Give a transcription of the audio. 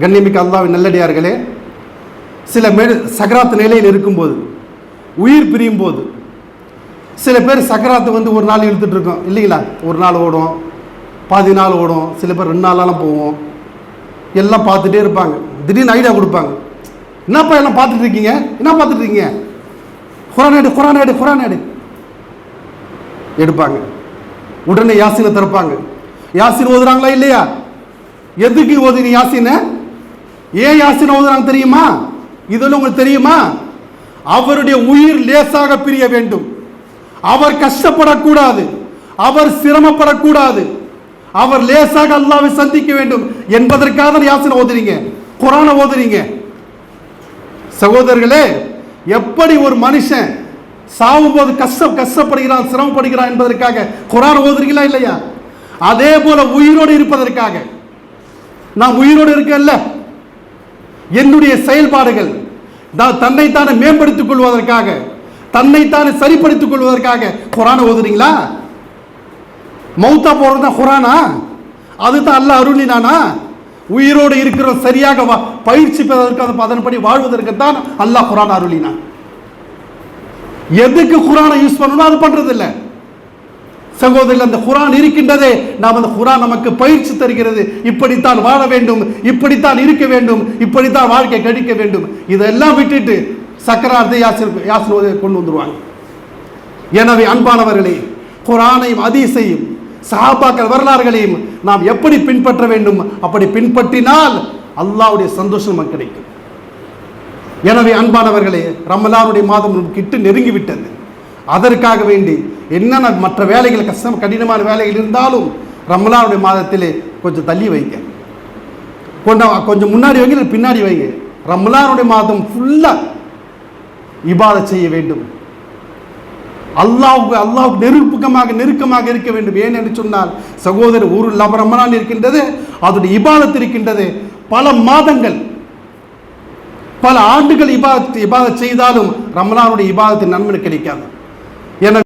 கண்ணியமிக்க அல்லாவின் நல்லடியார்களே சில மெடு சக்கராத்து நிலையில் இருக்கும்போது உயிர் பிரியும் போது சில பேர் சக்கராத்து வந்து ஒரு நாள் இழுத்துட்டு இருக்கோம். இல்லைங்களா? ஒரு நாள் ஓடும் பாதி நாள் ஓடும் சில பேர் ரெண்டு நாளெல்லாம் போவோம். எல்லாம் பார்த்துட்டே இருப்பாங்க. திடீர்னு ஐடியா கொடுப்பாங்க. என்னப்பா எல்லாம் பார்த்துட்டு இருக்கீங்க? என்ன பார்த்துட்டு இருக்கீங்க? குரான் எடு குரான் குரான் எடுப்பாங்க. உடனே யாசினை திறப்பாங்க. யாசின் ஓதுறாங்களா இல்லையா? எதுக்கு ஓதுனீங்க யாசினை? ஏன் யாசினை ஓதுறாங்க தெரியுமா? இதெல்லாம் உங்களுக்கு தெரியுமா? அவருடைய உயிர் லேசாக பிரிய வேண்டும். அவர் கஷ்டப்படக்கூடாது. அவர் சிரமப்படக்கூடாது. அவர் லேசாக அல்லாவை சந்திக்க வேண்டும். என்பதற்காக யாசனை ஓதுறீங்க குரானை ஓதுறீங்க சகோதரர்களே எப்படி ஒரு மனுஷன் சாவும் போது கஷ்டம் கஷ்டப்படுகிறான் சிரமப்படுகிறான் என்பதற்காக குரான் ஓதுறீங்களா இல்லையா? அதே போல உயிரோடு இருப்பதற்காக. நான் உயிரோடு இருக்கேன்ல. என்னுடைய செயல்பாடுகள் நான் தன்னைத்தானே மேம்படுத்திக் கொள்வதற்காக தன்னைத்தானே சரிப்படுத்திக் கொள்வதற்காக குரானை ஓதுறீங்களா? மௌத்தா போறது தான் குரானா? அதுதான் அல்ல அருளினானா? உயிரோடு இருக்கிற சரியாக பயிற்சி பெறுவதற்கு அது அதன்படி வாழ்வதற்கு தான் அல்லாஹ் குரான் அருளினான். எதுக்கு குரானை யூஸ் பண்ணணும் அது பண்றது சகோதரில் அந்த குரான் இருக்கின்றதே நாம் அந்த குரான் நமக்கு பயிற்சி தருகிறது. இப்படித்தான் வாழ வேண்டும் இப்படித்தான் இருக்க வேண்டும் இப்படித்தான் வாழ்க்கை கழிக்க வேண்டும். இதெல்லாம் விட்டுட்டு சக்கரார்த்தை யாசிர் யாசிர் கொண்டு வந்துருவாங்க. எனவே அன்பானவர்களே குரானையும் அதிசையும் சஹாபாக்கள் வரலாறுகளையும் நாம் எப்படி பின்பற்ற வேண்டும்? அப்படி பின்பற்றினால் அல்லாவுடைய சந்தோஷம் நமக்கு கிடைக்கும். எனவே அன்பானவர்களே ரமலானுடைய மாதம் கிட்டு நெருங்கி விட்டது அதற்காக வேண்டி என்னென்ன மற்ற வேலைகள் கஷ்டம் கடினமான வேலைகள் இருந்தாலும் ரமலானுடைய மாதத்திலே கொஞ்சம் தள்ளி வைங்க. கொஞ்சம் கொஞ்சம் முன்னாடி வைங்க இல்லை பின்னாடி வைங்க. ரமலானுடைய மாதம் ஃபுல்லாக இபாதத் செய்ய வேண்டும். அல்லாவுக்கு அல்லாவுக்கு நெருக்கமாக நெருக்கமாக இருக்க வேண்டும். ஏன் என்று சொன்னால் சகோதரர் ஒரு லபரமனால் இருக்கின்றது அதோடைய இபாதத் இருக்கின்றது. பல மாதங்கள் பல ஆண்டுகள் இபாதத் இபாதத் செய்தாலும் ரமலானுடைய இபாதத்தின் நன்மை கிடைக்காது. எனவே